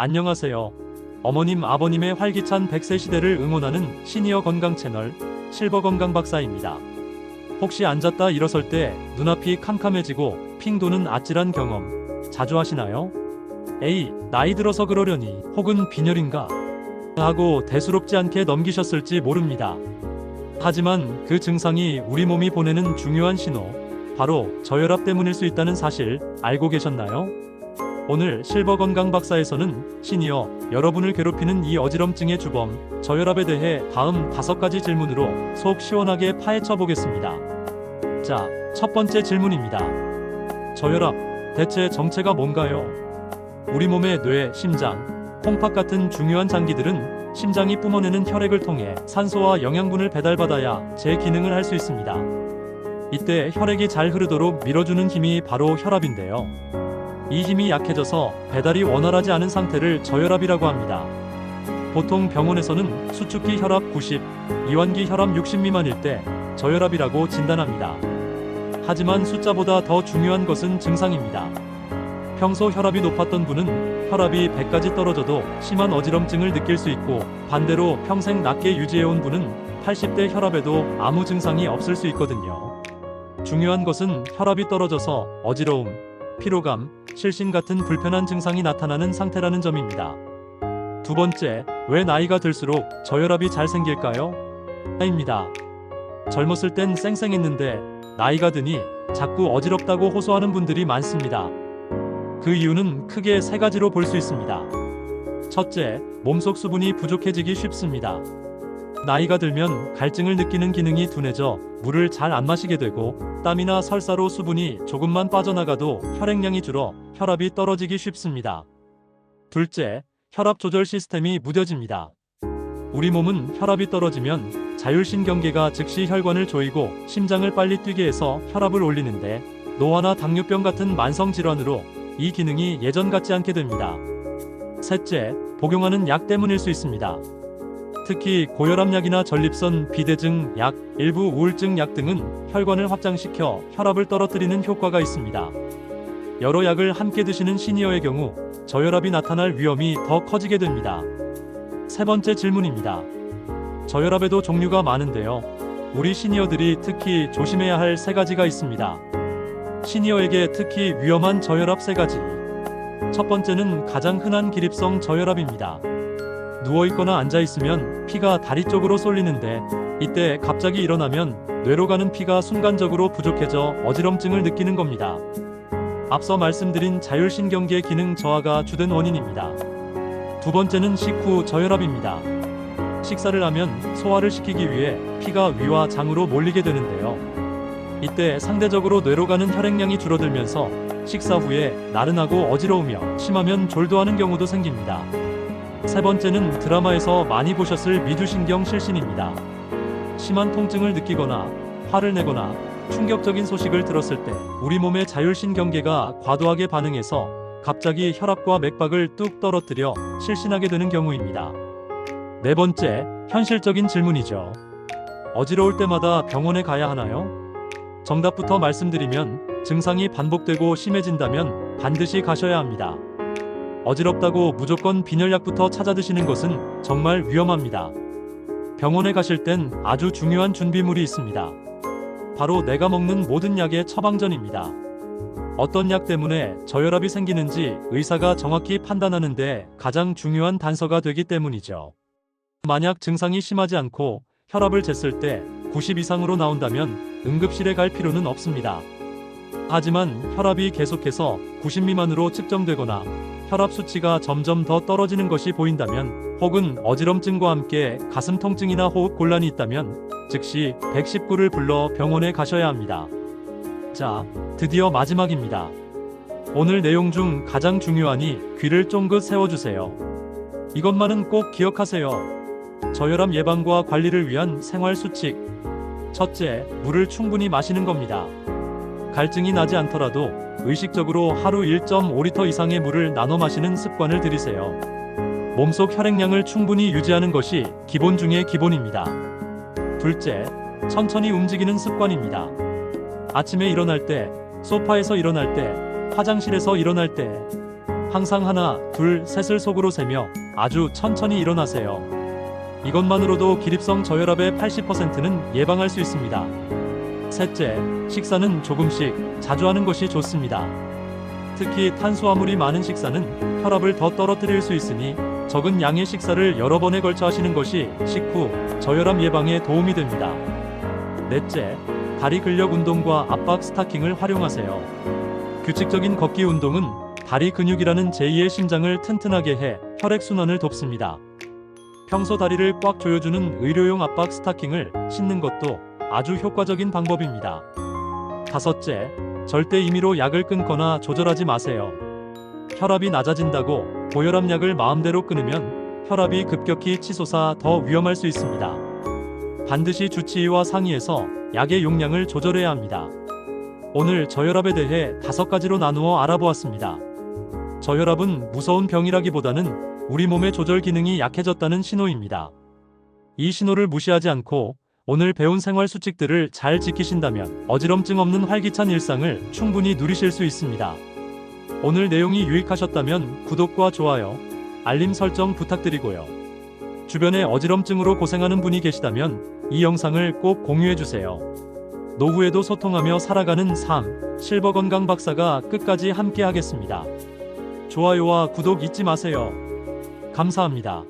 안녕하세요. 어머님, 아버님의 활기찬 100세 시대를 응원하는 시니어 건강 채널 실버 건강 박사입니다. 혹시 앉았다 일어설 때 눈앞이 캄캄해지고 핑 도는 아찔한 경험 자주 하시나요? 에이, 나이 들어서 그러려니 혹은 빈혈인가? 하고 대수롭지 않게 넘기셨을지 모릅니다. 하지만 그 증상이 우리 몸이 보내는 중요한 신호, 바로 저혈압 때문일 수 있다는 사실 알고 계셨나요? 오늘 실버 건강 박사에서는 시니어 여러분을 괴롭히는 이 어지럼증의 주범 저혈압에 대해 다음 다섯 가지 질문으로 속 시원하게 파헤쳐 보겠습니다. 자, 첫 번째 질문입니다. 저혈압 대체 정체가 뭔가요? 우리 몸의 뇌, 심장, 콩팥 같은 중요한 장기들은 심장이 뿜어내는 혈액을 통해 산소와 영양분을 배달받아야 제 기능을 할 수 있습니다. 이때 혈액이 잘 흐르도록 밀어주는 힘이 바로 혈압인데요. 이 힘이 약해져서 배달이 원활하지 않은 상태를 저혈압이라고 합니다. 보통 병원에서는 수축기 혈압 90, 이완기 혈압 60 미만일 때 저혈압이라고 진단합니다. 하지만 숫자보다 더 중요한 것은 증상입니다. 평소 혈압이 높았던 분은 혈압이 100까지 떨어져도 심한 어지럼증을 느낄 수 있고 반대로 평생 낮게 유지해온 분은 80대 혈압에도 아무 증상이 없을 수 있거든요. 중요한 것은 혈압이 떨어져서 어지러움, 피로감, 실신 같은 불편한 증상이 나타나는 상태라는 점입니다. 두 번째, 왜 나이가 들수록 저혈압이 잘 생길까요? 입니다. 젊었을 땐 쌩쌩했는데 나이가 드니 자꾸 어지럽다고 호소하는 분들이 많습니다. 그 이유는 크게 세 가지로 볼 수 있습니다. 첫째, 몸속 수분이 부족해지기 쉽습니다. 나이가 들면 갈증을 느끼는 기능이 둔해져 물을 잘 안 마시게 되고 땀이나 설사로 수분이 조금만 빠져나가도 혈액량이 줄어 혈압이 떨어지기 쉽습니다. 둘째, 혈압 조절 시스템이 무뎌집니다. 우리 몸은 혈압이 떨어지면 자율신경계가 즉시 혈관을 조이고 심장을 빨리 뛰게 해서 혈압을 올리는데 노화나 당뇨병 같은 만성 질환으로 이 기능이 예전 같지 않게 됩니다. 셋째, 복용하는 약 때문일 수 있습니다. 특히 고혈압약이나 전립선, 비대증 약, 일부 우울증 약 등은 혈관을 확장시켜 혈압을 떨어뜨리는 효과가 있습니다. 여러 약을 함께 드시는 시니어의 경우 저혈압이 나타날 위험이 더 커지게 됩니다. 세 번째 질문입니다. 저혈압에도 종류가 많은데요. 우리 시니어들이 특히 조심해야 할 세 가지가 있습니다. 시니어에게 특히 위험한 저혈압 세 가지. 첫 번째는 가장 흔한 기립성 저혈압입니다. 누워있거나 앉아있으면 피가 다리 쪽으로 쏠리는데 이때 갑자기 일어나면 뇌로 가는 피가 순간적으로 부족해져 어지럼증을 느끼는 겁니다. 앞서 말씀드린 자율신경계 기능 저하가 주된 원인입니다. 두 번째는 식후 저혈압입니다. 식사를 하면 소화를 시키기 위해 피가 위와 장으로 몰리게 되는데요. 이때 상대적으로 뇌로 가는 혈액량이 줄어들면서 식사 후에 나른하고 어지러우며 심하면 졸도하는 경우도 생깁니다. 세 번째는 드라마에서 많이 보셨을 미두신경 실신입니다. 심한 통증을 느끼거나 화를 내거나 충격적인 소식을 들었을 때 우리 몸의 자율신경계가 과도하게 반응해서 갑자기 혈압과 맥박을 뚝 떨어뜨려 실신하게 되는 경우입니다. 네 번째, 현실적인 질문이죠. 어지러울 때마다 병원에 가야 하나요? 정답부터 말씀드리면 증상이 반복되고 심해진다면 반드시 가셔야 합니다. 어지럽다고 무조건 빈혈약부터 찾아 드시는 것은 정말 위험합니다. 병원에 가실 땐 아주 중요한 준비물이 있습니다. 바로 내가 먹는 모든 약의 처방전입니다. 어떤 약 때문에 저혈압이 생기는지 의사가 정확히 판단하는데 가장 중요한 단서가 되기 때문이죠. 만약 증상이 심하지 않고 혈압을 쟀을 때 90 이상으로 나온다면 응급실에 갈 필요는 없습니다. 하지만 혈압이 계속해서 90 미만으로 측정되거나 혈압 수치가 점점 더 떨어지는 것이 보인다면 혹은 어지럼증과 함께 가슴 통증이나 호흡 곤란이 있다면 즉시 119를 불러 병원에 가셔야 합니다. 자, 드디어 마지막입니다. 오늘 내용 중 가장 중요하니 귀를 쫑긋 세워주세요. 이것만은 꼭 기억하세요. 저혈압 예방과 관리를 위한 생활 수칙. 첫째, 물을 충분히 마시는 겁니다. 갈증이 나지 않더라도 의식적으로 하루 1.5리터 이상의 물을 나눠 마시는 습관을 들이세요. 몸속 혈액량을 충분히 유지하는 것이 기본 중의 기본입니다. 둘째, 천천히 움직이는 습관입니다. 아침에 일어날 때, 소파에서 일어날 때, 화장실에서 일어날 때, 항상 하나, 둘, 셋을 속으로 세며 아주 천천히 일어나세요. 이것만으로도 기립성 저혈압의 80%는 예방할 수 있습니다. 셋째, 식사는 조금씩 자주 하는 것이 좋습니다. 특히 탄수화물이 많은 식사는 혈압을 더 떨어뜨릴 수 있으니 적은 양의 식사를 여러 번에 걸쳐 하시는 것이 식후 저혈압 예방에 도움이 됩니다. 넷째, 다리 근력 운동과 압박 스타킹을 활용하세요. 규칙적인 걷기 운동은 다리 근육이라는 제2의 심장을 튼튼하게 해 혈액순환을 돕습니다. 평소 다리를 꽉 조여주는 의료용 압박 스타킹을 신는 것도 아주 효과적인 방법입니다. 다섯째, 절대 임의로 약을 끊거나 조절하지 마세요. 혈압이 낮아진다고 고혈압 약을 마음대로 끊으면 혈압이 급격히 치솟아 더 위험할 수 있습니다. 반드시 주치의와 상의해서 약의 용량을 조절해야 합니다. 오늘 저혈압에 대해 다섯 가지로 나누어 알아보았습니다. 저혈압은 무서운 병이라기보다는 우리 몸의 조절 기능이 약해졌다는 신호입니다. 이 신호를 무시하지 않고 오늘 배운 생활 수칙들을 잘 지키신다면 어지럼증 없는 활기찬 일상을 충분히 누리실 수 있습니다. 오늘 내용이 유익하셨다면 구독과 좋아요, 알림 설정 부탁드리고요. 주변에 어지럼증으로 고생하는 분이 계시다면 이 영상을 꼭 공유해주세요. 노후에도 소통하며 살아가는 삶, 실버 건강 박사가 끝까지 함께 하겠습니다. 좋아요와 구독 잊지 마세요. 감사합니다.